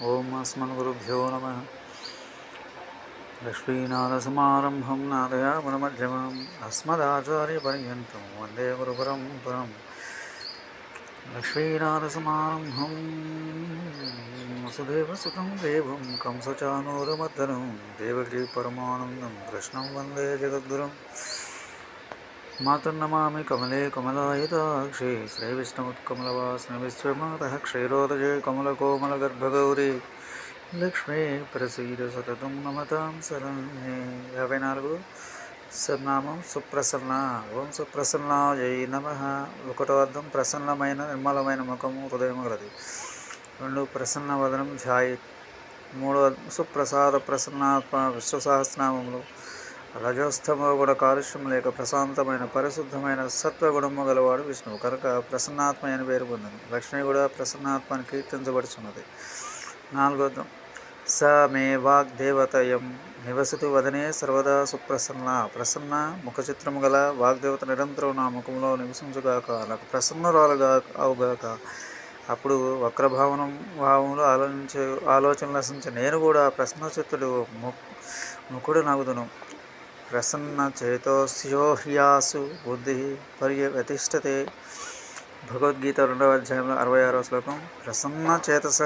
ॐ अस्मद्गुरुभ्यो नमः। लक्ष्मीनाथसमारम्भं नादयामनमध्यमम् अस्मदाचार्यपर्यन्तं वंदे गुरुपरं परं लक्ष्मीनाथसमारम्भं वसुदेवसुखं देवं कंसचानूरमर्दनं देवकी परमानन्दं कृष्णं वंदे जगद्गुरुम्। మాతన్నమామి కమలే కమలాయుతాక్షి శ్రీవిష్ణుముత్కమలవాసన విశ్వమాతः క్షీరోదజే కమలకోమలగర్భగౌరి లక్ష్మీ ప్రసీద సతతం నమతాం శరణ్యే. యాభై నాలుగు. సన్నామం సుప్రసన్న ఓం సుప్రసన్న జై నమ. ఒకటో అర్థం ప్రసన్నమైన నిర్మలమైన ముఖము హృదయం గలది రెండు ప్రసన్న వదనం ఛాయి మూడో సుప్రసాద ప్రసన్నాత్మ విశ్వసహస్రనామములు. రజోస్తమ గుణ కాలుష్యం లేక ప్రశాంతమైన పరిశుద్ధమైన సత్వగుణము గలవాడు విష్ణువు. కనుక ప్రసన్నాత్మ అని పేరు పొందింది. లక్ష్మి కూడా ప్రసన్నాత్మ అని కీర్తించబడుచున్నది. నాలుగోదం. స మే వాగ్దేవతయం నివసతు వదనే సర్వదా సుప్రసన్న. ప్రసన్న ముఖచిత్రము గల వాగ్దేవత నిరంతరం నా ముఖంలో నివసించుగాక నాకు ప్రసన్నరాలుగా అవుగాక అప్పుడు వక్రభావనం భావంలో ఆలోచించే ఆలోచనలు నేను కూడా ప్రశ్నచిత్తుడు ముఖుడు నగుదును. ప్రసన్నచేతోస్యోహ్యాసు బుద్ధి పర్యవతిష్టతే భగవద్గీత రెండవ అధ్యాయంలో అరవై ఆరవ శ్లోకం. ప్రసన్న చేతస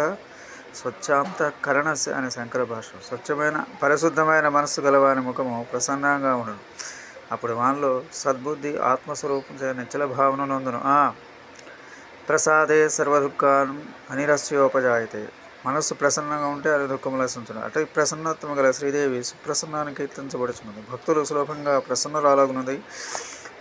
స్వచ్ఛాంత కరణస్ అనే శంకర భాష స్వచ్ఛమైన పరిశుద్ధమైన మనస్సు గలవాని ముఖము ప్రసన్నంగా ఉండదు అప్పుడు వానిలో సద్బుద్ధి ఆత్మస్వరూపం చే నిచ్చల భావన నందును. ఆ ప్రసాదే సర్వదుఃఖాన్ని అనిరస్యోపజాయితే. మనస్సు ప్రసన్నంగా ఉంటే అది దుఃఖం లసించును అటు ప్రసన్నత్వం గల శ్రీదేవి సుప్రసన్నాన్ని కీర్తించబడుచున్నది. భక్తులు సులభంగా ప్రసన్నరాలగున్నది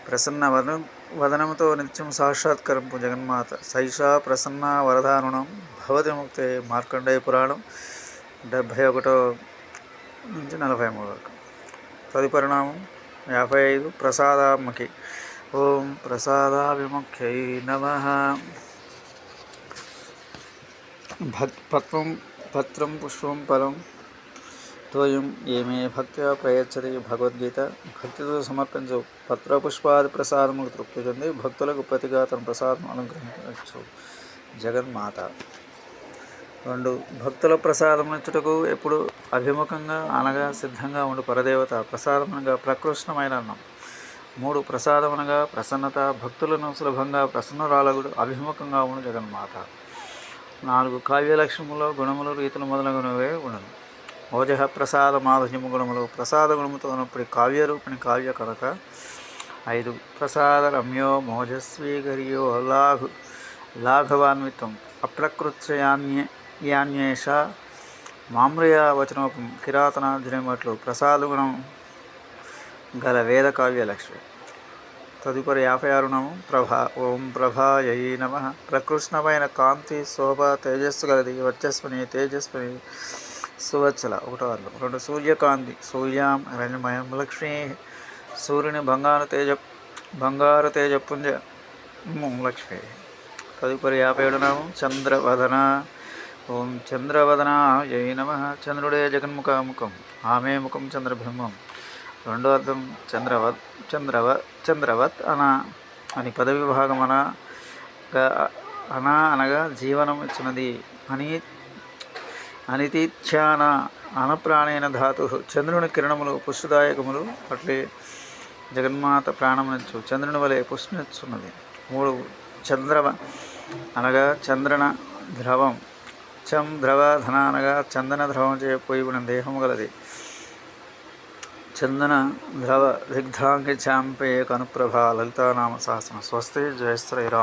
ప్రసన్న వదన వదనంతో నిత్యం సాక్షాత్కరింపు జగన్మాత. సైషా ప్రసన్న వరదానుణం భవతి ముక్తే మార్కండేయ పురాణం డెబ్భై ఒకటో నుంచి నలభై మూడు వరకు. తదుపరిణామం యాభై ఐదు ప్రసాదాత్మకి ఓం ప్రసాదాభిముఖ్యై నమ. భక్ పత్రం పుష్పం ఫలం తోయం ఏమే భక్తిగా ప్రయచ్చది భగవద్గీత భక్తితో సమర్పించు పత్ర పుష్పాది ప్రసాదములకు తృప్తి చెంది భక్తులకు ప్రతిగా తన ప్రసాదం అనుగ్రహించవచ్చు జగన్మాత రెండు భక్తుల ప్రసాదం ఇచ్చుటకు ఎప్పుడు అభిముఖంగా అనగా సిద్ధంగా ఉండు పరదేవత ప్రసాదమునగా ప్రకృష్టమైన అన్నం. మూడు ప్రసాదమునగా ప్రసన్నత భక్తులను సులభంగా ప్రసన్నరాలగుడు అభిముఖంగా ఉండు జగన్మాత. నాలుగు కావ్యలక్ష్యములో గుణములు రీతులు మొదలగునవే గుణము ఓజహ ప్రసాద మాధుర్యము గుణములు. ప్రసాద గుణముతో ఉన్నప్పుడు కావ్యరూపిణి కావ్య కనుక ఐదు ప్రసాద రమ్యో మోజస్వీగర్యో లాఘు లాఘవాన్వితం అప్రకృత్యాన్య యాన్యేష మామ్రయ వచనోపం కిరాతనార్జునమట్లు ప్రసాద గుణం గల వేద కావ్యలక్ష్మి తదుపరి యాభై ఆరు నామం ప్రభా ఓం ప్రభాయై నమ. ప్రకృష్ణమైన కాంతి శోభ తేజస్సు గలది వర్చస్విని తేజస్విని సువచ్చల ఒకటో అర్థం రెండు సూర్యకాంతి సూర్యాం రంజమయం లక్ష్మీ సూర్యుని బంగారు తేజ బంగారు తేజపుంజ లక్ష్మి. తదుపరి యాభై ఏడు నామం చంద్రవదన ఓం చంద్రవదన జై నమ. చంద్రుడే జగన్ముఖ ముఖం ఆమె ముఖం చంద్రబ్రహ్మం. రెండో అర్థం చంద్రవత్ చంద్రవ చంద్రవత్ అన అని పదవి విభాగం అనగా అన అనగా జీవనం ఇచ్చినది. అని అనితిథ్యాన అనప్రాణైన ధాతు. చంద్రుని కిరణములు పుష్టిదాయకములు అట్లే జగన్మాత ప్రాణమునిచ్చు. చంద్రుని వలె పుష్టినిచ్చున్నది. మూడు చంద్రవ అనగా చంద్రన ద్రవం. చం ద్రవ ధన అనగా చందన ద్రవం చేయపోయి ఉన్న దేహము గలది. చందన ద్రవ దిగ్ధాంగి చాంపే కనుప్రభ లలితానామ సహస్రం స్వస్తి జయశ్రీరామ్.